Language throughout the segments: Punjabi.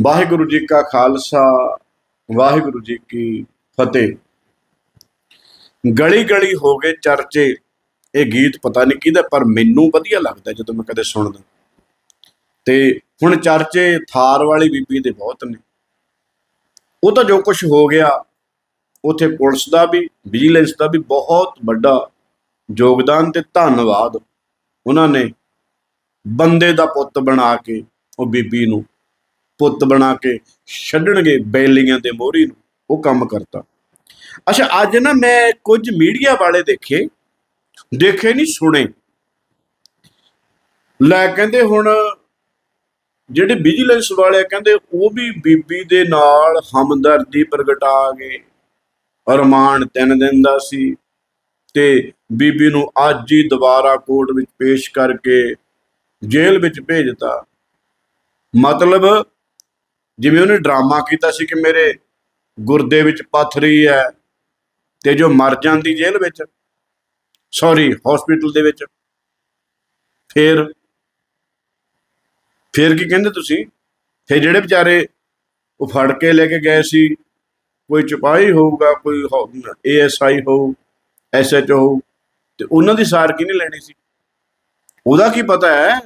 ਵਾਹਿਗੁਰੂ ਜੀ ਕਾ ਖਾਲਸਾ, ਵਾਹਿਗੁਰੂ ਜੀ ਕੀ ਫਤਿਹ। ਗਲੀ ਗਲੀ ਹੋ ਗਏ ਚਰਚੇ। ਇਹ ਗੀਤ ਪਤਾ ਨਹੀਂ ਕਿਹਦਾ, ਪਰ ਮੈਨੂੰ ਵਧੀਆ ਲੱਗਦਾ ਜਦੋਂ ਮੈਂ ਕਦੇ ਸੁਣਦਾ। ਤੇ ਹੁਣ ਚਰਚੇ ਥਾਰ ਵਾਲੀ ਬੀਬੀ ਦੇ ਬਹੁਤ ਨੇ। ਉਹ ਤਾਂ ਜੋ ਕੁਝ ਹੋ ਗਿਆ, ਉਥੇ ਪੁਲਿਸ ਦਾ ਵੀ ਵਿਜੀਲੈਂਸ ਦਾ ਵੀ ਬਹੁਤ ਵੱਡਾ ਯੋਗਦਾਨ ਤੇ ਧੰਨਵਾਦ। ਉਹਨਾਂ ਨੇ ਬੰਦੇ ਦਾ ਪੁੱਤ ਬਣਾ ਕੇ ਉਹ ਬੀਬੀ ਨੂੰ ਪੁੱਤ ਬਣਾ ਕੇ ਛੱਡਣਗੇ ਬੈਲੀਆਂ ਦੇ ਮੋਹਰੀ ਨੂੰ, ਉਹ ਕੰਮ ਕਰਤਾ। ਅੱਛਾ, ਅੱਜ ਨਾ ਮੈਂ ਕੁਝ ਮੀਡੀਆ ਵਾਲੇ ਦੇਖੇ ਦੇਖੇ ਨਹੀਂ, ਸੁਣੇ। ਲੈ ਕਹਿੰਦੇ ਹੁਣ ਜਿਹੜੇ ਵਿਜੀਲੈਂਸ ਵਾਲੇ ਕਹਿੰਦੇ ਉਹ ਵੀ ਬੀਬੀ ਦੇ ਨਾਲ ਹਮਦਰਦੀ ਪ੍ਰਗਟਾ ਗਏ। ਅਰਮਾਨ ਤਿੰਨ ਦਿਨ ਦਾ ਸੀ ਤੇ ਬੀਬੀ ਨੂੰ ਅੱਜ ਹੀ ਦੁਬਾਰਾ ਕੋਰਟ ਵਿੱਚ ਪੇਸ਼ ਕਰਕੇ ਜੇਲ੍ਹ ਵਿੱਚ ਭੇਜਤਾ। ਮਤਲਬ ਜਿਵੇਂ ਉਹਨੇ ਡਰਾਮਾ ਕੀਤਾ ਸੀ ਕਿ ਮੇਰੇ ਗੁਰਦੇ ਵਿੱਚ ਪੱਥਰੀ ਹੈ ਤੇ ਜੋ ਮਰ ਜਾਂਦੀ ਜੇਲ੍ਹ ਵਿੱਚ ਸੌਰੀ ਹਸਪੀਟਲ ਦੇ ਵਿੱਚ। ਫਿਰ ਫਿਰ ਕੀ ਕਹਿੰਦੇ ਤੁਸੀਂ? ਫਿਰ ਜਿਹੜੇ ਵਿਚਾਰੇ ਉਹ ਫੜ ਕੇ ਲੈ ਕੇ ਗਏ ਸੀ, ਕੋਈ ਚਪਾਈ ਹੋਊਗਾ, ਕੋਈ ਏਐਸਆਈ ਹੋਊ ਐਸਐਚਓ ਹੋਊ, ਤੇ ਉਹਨਾਂ ਦੀ ਸਾਰ ਕੀ ਨਹੀਂ ਲੈਣੀ ਸੀ? ਉਹਦਾ ਕੀ ਪਤਾ ਹੈ?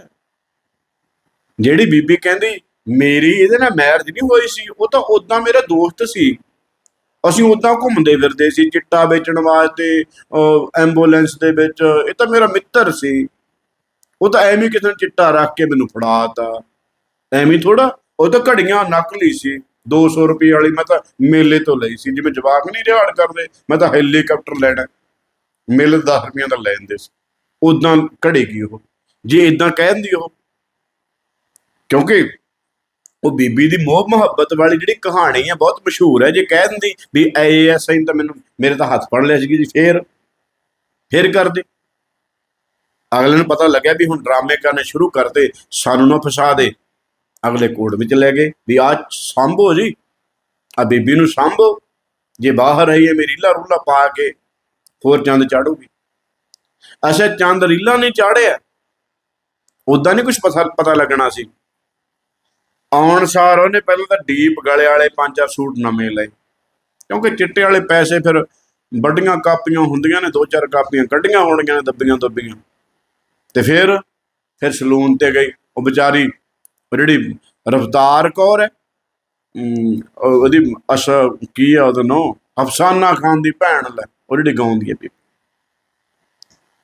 ਜਿਹੜੀ ਬੀਬੀ ਕਹਿੰਦੀ ਮੇਰੀ ਇਹਦੇ ਨਾਲ ਮੈਰਿਜ ਨਹੀਂ ਹੋਈ ਸੀ, ਉਹ ਤਾਂ ਉਦਾਂ ਮੇਰਾ ਦੋਸਤ ਸੀ। ਅਸੀਂ ਉਦਾਂ ਘੁੰਮਦੇ ਫਿਰਦੇ ਸੀ, ਚਿੱਟਾ ਵੇਚਣ ਵਾਸਤੇ ਐਂਬੂਲੈਂਸ ਦੇ ਵਿੱਚ, ਇਹ ਤਾਂ ਮੇਰਾ ਮਿੱਤਰ ਸੀ। ਉਹ ਤਾਂ ਐਵੇਂ ਕਿਸੇ ਨੇ ਚਿੱਟਾ ਰੱਖ ਕੇ ਮੈਨੂੰ ਫੜਾਤਾ। ਐਵੇਂ ਥੋੜਾ ਉਹ ਤਾਂ ਘੜੀਆਂ ਨਕਲੀ ਸੀ। 200 ਰੁਪਏ ਵਾਲੀ ਮੈਂ ਤਾਂ ਮੇਲੇ ਤੋਂ ਲਈ ਸੀ, ਜਿਵੇਂ ਜਵਾਕ ਨਹੀਂ ਰਿਹਾੜ ਕਰਦੇ, ਮੈਂ ਤਾਂ ਹੈਲੀਕਾਪਟਰ ਲੈਣਾ, ਮੇਲੇ 10 ਰੁਪਈਆਂ ਦਾ ਲੈ ਜਾਂਦੇ ਸੀ। ਉਦਾਂ ਘੜੇਗੀ ਉਹ। ਜੇ ਇਦਾਂ ਕਹਿੰਦੀ ਉਹ। ਕਿਉਂਕਿ ਉਹ ਬੀਬੀ ਦੀ ਮੋਹ ਮੁਹੱਬਤ ਵਾਲੀ ਜਿਹੜੀ ਕਹਾਣੀ ਹੈ ਬਹੁਤ ਮਸ਼ਹੂਰ ਹੈ, ਜੇ ਕਹਿ ਦਿੰਦੀ ਵੀ ਐਐਸਆਈ ਤਾਂ ਮੈਨੂੰ, ਮੇਰੇ ਤਾਂ ਹੱਥ ਫੜ ਲਿਆ ਸੀ ਜੀ, ਫੇਰ ਫੇਰ ਕਰਦੇ ਅਗਲੇ ਨੂੰ ਪਤਾ ਲੱਗਿਆ ਵੀ ਹੁਣ ਡਰਾਮੇ ਕਰਨੇ ਸ਼ੁਰੂ ਕਰਤੇ, ਸਾਨੂੰ ਨਾ ਫਸਾ ਦੇ। ਅਗਲੇ ਕੋਰਟ ਵਿੱਚ ਲੈ ਗਏ ਵੀ ਆ ਸੰਭੋ ਜੀ ਆ ਬੀਬੀ ਨੂੰ ਸੰਭੋ। ਜੇ ਬਾਹਰ ਆਈ ਹੈ ਮੇਰੀ ਰੀਲਾ ਰੂਲਾ ਪਾ ਕੇ ਹੋਰ ਚੰਦ ਚਾੜੂਗੀ। ਅੱਛਾ, ਚੰਦ ਰੀਲਾ ਨਹੀਂ ਚਾੜਿਆ। ਉਦਾਂ ਨਹੀਂ ਕੁਝ ਪਤਾ ਪਤਾ ਲੱਗਣਾ ਸੀ। ਆਉਣ ਸਾਰ ਉਹਨੇ ਪਹਿਲਾਂ ਤਾਂ ਡੀਪ ਗਲੇ ਵਾਲੇ ਪੰਜ ਚਾਰ ਸੂਟ ਨਵੇਂ ਲਏ। ਕਿਉਂਕਿ ਚਿੱਟੇ ਵਾਲੇ ਪੈਸੇ ਫਿਰ ਵੱਡੀਆਂ ਕਾਪੀਆਂ ਹੁੰਦੀਆਂ ਨੇ, ਦੋ ਚਾਰ ਕਾਪੀਆਂ ਕੱਢੀਆਂ ਹੋਣਗੀਆਂ ਨੇ ਦੱਬੀਆਂ ਦੱਬੀਆਂ। ਤੇ ਫਿਰ ਫਿਰ ਸਲੂਨ ਤੇ ਗਈ। ਉਹ ਵਿਚਾਰੀ, ਉਹ ਜਿਹੜੀ ਰਫਤਾਰ ਕੌਰ ਹੈ ਉਹਦੀ ਅਸ ਕੀ ਆ ਉਹਦਾ ਨੋ? ਅਫਸਾਨਾ ਖਾਨ ਦੀ ਭੈਣ ਲੈ, ਉਹ ਜਿਹੜੀ ਗਾਉਂਦੀ ਹੈ ਬੀਬੀ।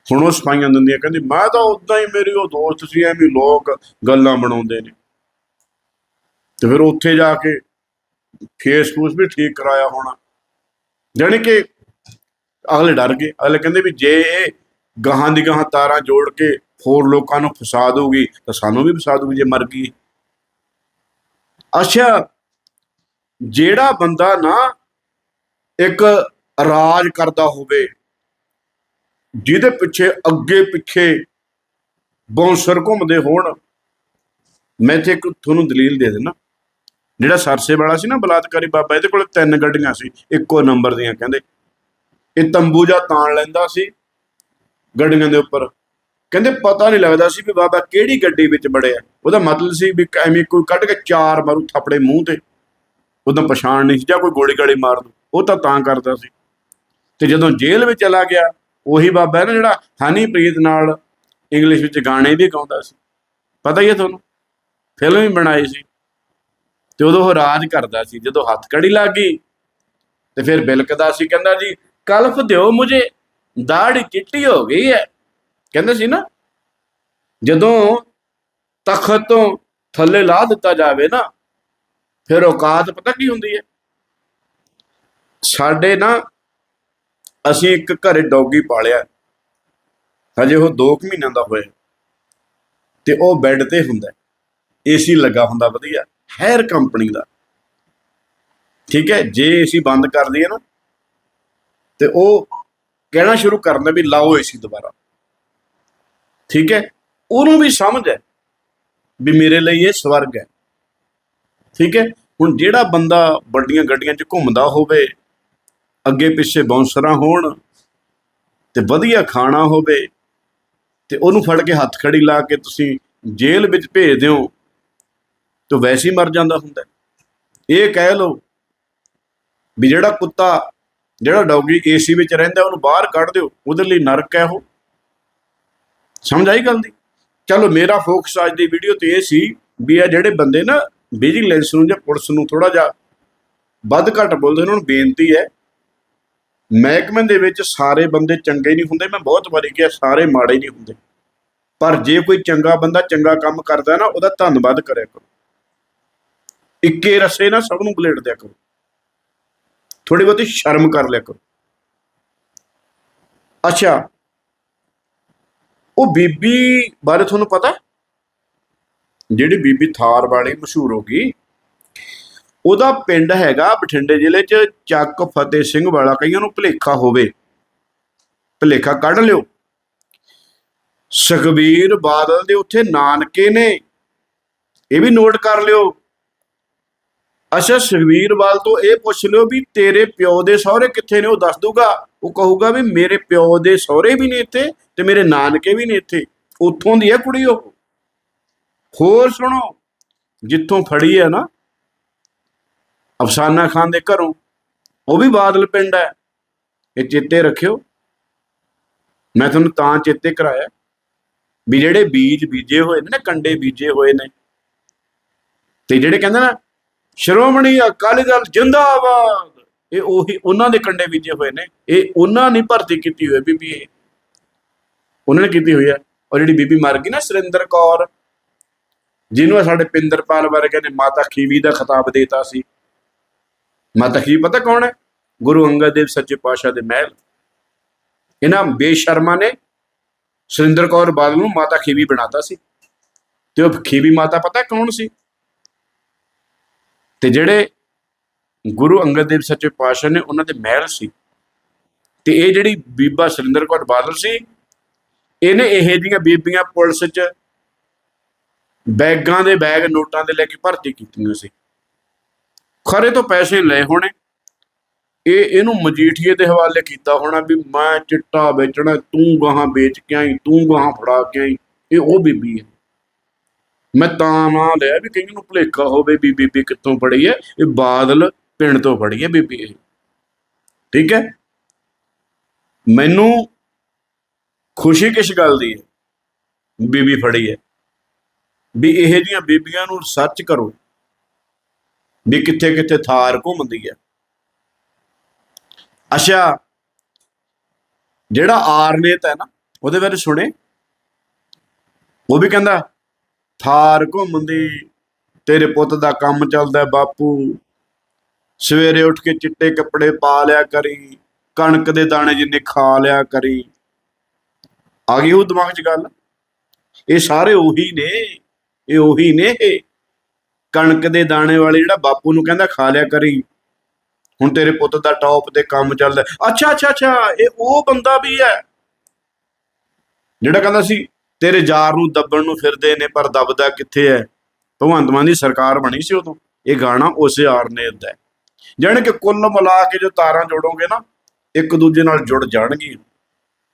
ਹੁਣ ਉਹ ਸਫਾਈਆਂ ਦਿੰਦੀ ਹੈ, ਕਹਿੰਦੀ, ਮੈਂ ਤਾਂ ਉਦਾਂ ਹੀ ਮੇਰੀ ਉਹ ਦੋਸਤ ਸੀ, ਐਵੇਂ ਲੋਕ ਗੱਲਾਂ ਬਣਾਉਂਦੇ ਨੇ। ਤੇ ਫਿਰ ਉੱਥੇ ਜਾ ਕੇ ਫੇਸ ਫੂਸ ਵੀ ਠੀਕ ਕਰਾਇਆ ਹੋਣਾ। ਜਾਣੀ ਕਿ ਅਗਲੇ ਡਰ ਗਏ। ਅਗਲੇ ਕਹਿੰਦੇ ਵੀ ਜੇ ਇਹ ਗਾਹਾਂ ਦੀ ਗਾਹਾਂ ਤਾਰਾਂ ਜੋੜ ਕੇ ਹੋਰ ਲੋਕਾਂ ਨੂੰ ਫਸਾ ਦਊਗੀ, ਤਾਂ ਸਾਨੂੰ ਵੀ ਫਸਾ ਦਊਗੀ ਜੇ ਮਰ ਗਈ। ਅੱਛਾ, ਜਿਹੜਾ ਬੰਦਾ ਨਾ ਇੱਕ ਰਾਜ ਕਰਦਾ ਹੋਵੇ, ਜਿਹਦੇ ਪਿੱਛੇ ਅੱਗੇ ਪਿੱਛੇ ਬੌਂਸਰ ਘੁੰਮਦੇ ਹੋਣ, ਮੈਂ ਇੱਥੇ ਇੱਕ ਤੁਹਾਨੂੰ ਦਲੀਲ ਦੇ ਦੇਣਾ ਜਿਹੜਾ ਸਰਸੇ ਵਾਲਾ ਸੀ ਨਾ ਬਲਾਤਕਾਰੀ ਬਾਬਾ, ਇਹਦੇ ਕੋਲ ਤਿੰਨ ਗੱਡੀਆਂ ਸੀ। ਇੱਕੋ ਨੰਬਰ ਦੀਆਂ, ਕਹਿੰਦੇ। ਇਹ ਤੰਬੂ ਜਾਂ ਤਾਣ ਲੈਂਦਾ ਸੀ ਗੱਡੀਆਂ ਦੇ ਉੱਪਰ। ਕਹਿੰਦੇ ਪਤਾ ਨਹੀਂ ਲੱਗਦਾ ਸੀ ਵੀ ਬਾਬਾ ਕਿਹੜੀ ਗੱਡੀ ਵਿੱਚ ਵੜਿਆ। ਉਹਦਾ ਮਤਲਬ ਸੀ ਵੀ ਐਵੇਂ ਕੋਈ ਕੱਢ ਕੇ ਚਾਰ ਮਾਰੂ ਥੱਪੜੇ ਮੂੰਹ ਤੇ। ਉਦੋਂ ਪਛਾਣ ਨਹੀਂ ਸੀ, ਜਾਂ ਕੋਈ ਗੋਲੀ ਗਾਲੀ ਮਾਰ ਦੂ ਉਹ ਤਾਂ ਤਾਂ ਕਰਦਾ ਸੀ। ਤੇ ਜਦੋਂ ਜੇਲ੍ਹ ਵਿੱਚ ਚਲਾ ਗਿਆ, ਉਹੀ ਬਾਬਾ ਹੈ ਨਾ ਜਿਹੜਾ ਹਨੀਪ੍ਰੀਤ ਨਾਲ ਇੰਗਲਿਸ਼ ਵਿੱਚ ਗਾਣੇ ਵੀ ਗਾਉਂਦਾ ਸੀ। ਪਤਾ ਹੀ ਹੈ ਤੁਹਾਨੂੰ? ਫਿਲਮ ਵੀ ਬਣਾਈ ਸੀ। ਤੇ ਉਦੋਂ ਉਹ ਰਾਜ ਕਰਦਾ ਸੀ, ਜਦੋਂ ਹੱਥ ਕੜੀ ਲੱਗ ਗਈ ਤੇ ਫਿਰ ਬਿਲਕਦਾ ਸੀ, ਕਹਿੰਦਾ ਜੀ ਕਲਫ ਦਿਓ ਮੁਝੇ ਦਾੜੀ ਚਿੱਟੀ ਹੋ ਗਈ ਹੈ ਕਹਿੰਦੇ ਸੀ ਨਾ, ਜਦੋਂ ਤਖਤ ਤੋਂ ਥੱਲੇ ਲਾ ਦਿੱਤਾ ਜਾਵੇ ਨਾ, ਫਿਰ ਔਕਾਤ ਪਤਾ ਕੀ ਹੁੰਦੀ ਹੈ ਸਾਡੇ ਨਾ, ਅਸੀਂ ਇੱਕ ਘਰੇ ਡੌਗੀ ਪਾਲਿਆ, ਹਜੇ ਉਹ 2 ਮਹੀਨਿਆਂ ਦਾ ਹੋਇਆ, ਤੇ ਉਹ ਬੈੱਡ ਤੇ ਹੁੰਦਾ, ਏਸੀ ਲੱਗਾ ਹੁੰਦਾ ਵਧੀਆ। ਹੈਰ ਕੰਪਨੀ ਦਾ। ਠੀਕ ਹੈ, ਜੇ ਏਸੀ ਬੰਦ ਕਰ ਦਈਏ ਨਾ, ਤੇ ਉਹ ਕਹਿਣਾ ਸ਼ੁਰੂ ਕਰ ਦਿੰਦਾ ਵੀ ਲਾਓ ਏਸੀ ਦੁਬਾਰਾ। ਠੀਕ ਹੈ, ਉਹਨੂੰ ਵੀ ਸਮਝ ਹੈ ਵੀ ਮੇਰੇ ਲਈ ਇਹ ਸਵਰਗ ਹੈ। ਠੀਕ ਹੈ, ਹੁਣ ਜਿਹੜਾ ਬੰਦਾ ਵੱਡੀਆਂ ਗੱਡੀਆਂ 'ਚ ਘੁੰਮਦਾ ਹੋਵੇ, ਅੱਗੇ ਪਿੱਛੇ ਬਾਉਂਸਰਾਂ ਹੋਣ, ਤੇ ਵਧੀਆ ਖਾਣਾ ਹੋਵੇ, ਤੇ ਉਹਨੂੰ ਫੜ ਕੇ ਹੱਥ ਖੜੀ ਲਾ ਕੇ ਤੁਸੀਂ ਜੇਲ੍ਹ ਵਿੱਚ ਭੇਜ ਦਿਓ ਤੂੰ ਵੈਸੇ ਹੀ ਮਰ ਜਾਂਦਾ ਹੁੰਦਾ ਇਹ ਕਹਿ ਲਓ ਵੀ ਜਿਹੜਾ ਕੁੱਤਾ, ਜਿਹੜਾ ਡੌਗੀ ਏਸੀ ਵਿੱਚ ਰਹਿੰਦਾ, ਉਹਨੂੰ ਬਾਹਰ ਕੱਢ ਦਿਓ, ਉਹਦੇ ਲਈ ਨਰਕ ਹੈ ਉਹ। ਸਮਝ ਆਈ ਗੱਲ ਦੀ? ਚਲੋ ਮੇਰਾ ਫੋਕਸ ਅੱਜ ਦੀ ਵੀਡੀਓ ਤੇ ਇਹ ਸੀ ਵੀ ਇਹ ਜਿਹੜੇ ਬੰਦੇ ਨਾ ਵਿਜੀਲੈਂਸ ਨੂੰ ਜਾਂ ਪੁਲਿਸ ਨੂੰ ਥੋੜਾ ਜਿਹਾ ਵੱਧ ਘੱਟ ਬੋਲਦੇ ਉਹਨਾਂ ਨੂੰ ਬੇਨਤੀ ਹੈ, ਮਹਿਕਮੇ ਦੇ ਵਿੱਚ ਸਾਰੇ ਬੰਦੇ ਚੰਗੇ ਨਹੀਂ ਹੁੰਦੇ। ਮੈਂ ਬਹੁਤ ਵਾਰੀ ਕਿਹਾ, ਸਾਰੇ ਮਾੜੇ ਨਹੀਂ ਹੁੰਦੇ। ਪਰ ਜੇ ਕੋਈ ਚੰਗਾ ਬੰਦਾ ਚੰਗਾ ਕੰਮ ਕਰਦਾ ਨਾ, ਉਹਦਾ ਧੰਨਵਾਦ ਕਰਿਆ ਕਰੋ। ਇੱਕੇ ਰਸੇ ਨਾ ਸਭ ਨੂੰ ਬਲੇਡ ਦਿਆ ਕਰੋ। ਥੋੜੀ ਬਹੁਤੀ ਸ਼ਰਮ ਕਰ ਲਿਆ ਕਰੋ। ਅੱਛਾ। ਉਹ ਬੀਬੀ ਬਾਰੇ ਤੁਹਾਨੂੰ ਪਤਾ? ਜਿਹੜੀ ਬੀਬੀ ਥਾਰ ਵਾਲੀ ਮਸ਼ਹੂਰ ਹੋ ਗਈ, ਉਹਦਾ ਪਿੰਡ ਹੈਗਾ ਬਠਿੰਡੇ ਜ਼ਿਲ੍ਹੇ 'ਚ, ਚੱਕ ਫਤਿਹ ਸਿੰਘ ਵਾਲਾ, ਕਈਆਂ ਨੂੰ ਭੁਲੇਖਾ ਹੋਵੇ। ਭੁਲੇਖਾ ਕੱਢ ਲਿਓ। ਸੁਖਬੀਰ ਬਾਦਲ ਦੇ ਉੱਥੇ ਨਾਨਕੇ ਨੇ। ਇਹ ਵੀ ਨੋਟ ਕਰ ਲਿਓ। ਅੱਛਾ ਸੁਖਬੀਰ ਬਾਦਲ ਤੋਂ ਇਹ ਪੁੱਛ ਲਿਓ ਵੀ ਤੇਰੇ ਪਿਓ ਦੇ ਸਹੁਰੇ ਕਿੱਥੇ ਨੇ, ਉਹ ਦੱਸ ਦੂਗਾ ਉਹ ਕਹੂਗਾ ਵੀ ਮੇਰੇ ਪਿਓ ਦੇ ਸਹੁਰੇ ਵੀ ਨੇ ਇੱਥੇ ਤੇ ਮੇਰੇ ਨਾਨਕੇ ਵੀ ਨੇ ਇੱਥੇ। ਉੱਥੋਂ ਦੀ ਹੈ ਕੁੜੀ ਉਹ। ਹੋਰ ਸੁਣੋ, ਜਿੱਥੋਂ ਫੜੀ ਹੈ ਨਾ, ਅਫਸਾਨਾ ਖਾਨ ਦੇ ਘਰੋਂ, ਉਹ ਵੀ ਬਾਦਲ ਪਿੰਡ ਹੈ। ਇਹ ਚੇਤੇ ਰੱਖਿਓ। ਮੈਂ ਤੁਹਾਨੂੰ ਤਾਂ ਚੇਤੇ ਕਰਾਇਆ ਵੀ ਜਿਹੜੇ ਬੀਜ ਬੀਜੇ ਹੋਏ ਨੇ ਨਾ, ਕੰਡੇ ਬੀਜੇ ਹੋਏ ਨੇ, ਤੇ ਜਿਹੜੇ ਕਹਿੰਦੇ ਨਾ ਸ਼੍ਰੋਮਣੀ ਅਕਾਲੀ ਦਲ ਜਿੰਦਾਬਾਦ। ਇਹ ਉਹੀ, ਉਹਨਾਂ ਦੇ ਕੰਡੇ ਬੀਜੇ ਹੋਏ ਨੇ। ਇਹ ਉਹਨਾਂ ਨੇ ਭਰਤੀ ਕੀਤੀ ਹੋਈ ਹੈ ਬੀਬੀ ਉਹਨਾਂ ਨੇ ਕੀਤੀ ਹੋਈ ਹੈ। ਔਰ ਜਿਹੜੀ ਬੀਬੀ ਮਰ ਗਈ ਨਾ, ਸੁਰਿੰਦਰ ਕੌਰ, ਜਿਹਨੂੰ ਸਾਡੇ ਪਿੰਦਰਪਾਲ ਵਰਗੇ ਨੇ ਮਾਤਾ ਖੀਵੀ ਦਾ ਖਿਤਾਬ ਦੇਤਾ ਸੀ। ਮਾਤਾ ਖੀਵੀ ਪਤਾ ਕੌਣ ਹੈ? ਗੁਰੂ ਅੰਗਦ ਦੇਵ ਸੱਚੇ ਪਾਤਸ਼ਾਹ ਦੇ ਮਹਿਲ। ਇਹਨਾਂ ਬੇਸ਼ਰਮਾ ਨੇ ਸੁਰਿੰਦਰ ਕੌਰ ਬਾਦਲ ਨੂੰ ਮਾਤਾ ਖੀਵੀ ਬਣਾਤਾ ਸੀ। ਤੇ ਉਹ ਖੀਵੀ ਮਾਤਾ ਪਤਾ ਕੌਣ ਸੀ? ਤੇ ਜਿਹੜੇ ਗੁਰੂ ਅੰਗਦ ਦੇਵ ਸੱਚੇ ਪਾਤਸ਼ਾਹ ਨੇ ਉਹਨਾਂ ਦੇ ਮਹਿਲ ਸੀ, ਤੇ ਇਹ ਜਿਹੜੀ ਬੀਬਾ ਸੁਰਿੰਦਰ ਕੌਰ ਬਾਦਲ ਸੀ, ਇਹਨੇ ਇਹ ਜੀਆਂ ਬੀਬੀਆਂ ਪੁਲਿਸ 'ਚ ਬੈਗਾਂ ਦੇ ਬੈਗ ਨੋਟਾਂ ਦੇ ਲੈ ਕੇ ਭਰਤੀ ਕੀਤੀਆਂ ਸੀ। ਖਰੇ ਤੋਂ ਪੈਸੇ ਲਏ ਹੋਣੇ। ਇਹ ਇਹਨੂੰ ਮਜੀਠੀਏ ਦੇ ਹਵਾਲੇ ਕੀਤਾ ਹੋਣਾ ਵੀ ਮੈਂ ਚਿੱਟਾ ਵੇਚਣਾ, ਤੂੰ ਗਾਹਾਂ ਵੇਚ ਕੇ ਆਈ, ਤੂੰ ਗਾਹਾਂ ਫੜਾ ਕੇ ਆਈ, ਇਹ ਉਹ ਬੀਬੀ ਹੈ। ਮੈਂ ਤਾਂ ਨਾਂ ਲਿਆ ਵੀ ਕਈ ਨੂੰ ਭੁਲੇਖਾ ਹੋਵੇ ਵੀ ਬੀਬੀ ਕਿੱਥੋਂ ਪੜੀ ਹੈ ਇਹ ਬਾਦਲ ਪਿੰਡ ਤੋਂ ਪੜੀ ਹੈ ਬੀਬੀ ਇਹ। ਠੀਕ ਹੈ? ਮੈਨੂੰ ਖੁਸ਼ੀ ਕਿਸ ਗੱਲ ਦੀ ਹੈ? ਬੀਬੀ ਫੜੀ ਹੈ। ਵੀ ਇਹ ਜੀਆਂ ਬੀਬੀਆਂ ਨੂੰ ਸਰਚ ਕਰੋ। ਵੀ ਕਿੱਥੇ ਕਿੱਥੇ ਥਾਰ ਘੁੰਮਦੀ ਹੈ। ਅੱਛਾ, ਜਿਹੜਾ ਆਰਨੇਤ ਹੈ ਨਾ, ਉਹਦੇ ਬਾਰੇ ਸੁਣੇ ਉਹ ਵੀ ਕਹਿੰਦਾ ਥਾਰ ਘੁੰਮਦੀ, ਤੇਰੇ ਪੁੱਤ ਦਾ ਕੰਮ ਚੱਲਦਾ ਬਾਪੂ। ਸਵੇਰੇ ਉੱਠ ਕੇ ਚਿੱਟੇ ਕੱਪੜੇ ਪਾ ਲਿਆ ਕਰੀ, ਕਣਕ ਦੇ ਦਾਣੇ ਜਿੰਨੇ ਖਾ ਲਿਆ ਕਰੀ। ਆ ਗਈ ਉਹ ਦਿਮਾਗ 'ਚ ਗੱਲ? ਇਹ ਸਾਰੇ ਉਹੀ ਨੇ, ਇਹ ਉਹੀ ਨੇ ਕਣਕ ਦੇ ਦਾਣੇ ਵਾਲੇ ਜਿਹੜਾ ਬਾਪੂ ਨੂੰ ਕਹਿੰਦਾ ਖਾ ਲਿਆ ਕਰੀ। ਹੁਣ ਤੇਰੇ ਪੁੱਤ ਦਾ ਟੌਪ ਤੇ ਕੰਮ ਚੱਲਦਾ। ਅੱਛਾ ਅੱਛਾ ਅੱਛਾ, ਇਹ ਉਹ ਬੰਦਾ ਵੀ ਹੈ। ਜਿਹੜਾ ਕਹਿੰਦਾ ਸੀ ਤੇਰੇ ਜਾਰ ਨੂੰ ਦੱਬਣ ਨੂੰ ਫਿਰਦੇ ਨੇ, ਪਰ ਦੱਬਦਾ ਕਿੱਥੇ ਹੈ? ਭਗਵੰਤ ਮਾਨ ਦੀ ਸਰਕਾਰ ਬਣੀ ਸੀ ਉਦੋਂ। ਇਹ ਗਾਣਾ ਉਸੇ ਆਰਨੇਤ ਦਾ ਹੈ। ਜਾਣੀ ਕਿ ਕੁੱਲ ਮਿਲਾ ਕੇ ਜੋ ਤਾਰਾਂ ਜੋੜੋਗੇ ਨਾ, ਇੱਕ ਦੂਜੇ ਨਾਲ ਜੁੜ ਜਾਣਗੀਆਂ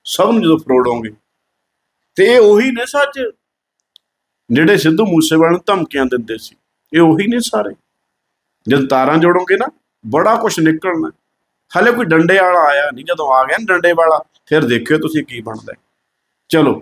ਸਭ ਨੂੰ ਜਦੋਂ ਫਰੋੜੋਗੇ ਤੇ ਇਹ ਉਹੀ ਨੇ ਸੱਚ। ਜਿਹੜੇ ਸਿੱਧੂ ਮੂਸੇਵਾਲੇ ਨੂੰ ਧਮਕੀਆਂ ਦਿੰਦੇ ਸੀ, ਇਹ ਉਹੀ ਨੇ ਸਾਰੇ। ਜਦ ਤਾਰਾਂ ਜੋੜੋਗੇ ਨਾ, ਬੜਾ ਕੁਝ ਨਿਕਲਣਾ। ਹਲੇ ਕੋਈ ਡੰਡੇ ਵਾਲਾ ਆਇਆ ਨਹੀਂ। ਜਦੋਂ ਆ ਗਿਆ ਨਾ ਡੰਡੇ ਵਾਲਾ, ਫਿਰ ਦੇਖਿਓ ਤੁਸੀਂ ਕੀ ਬਣਦਾ ਚਲੋ।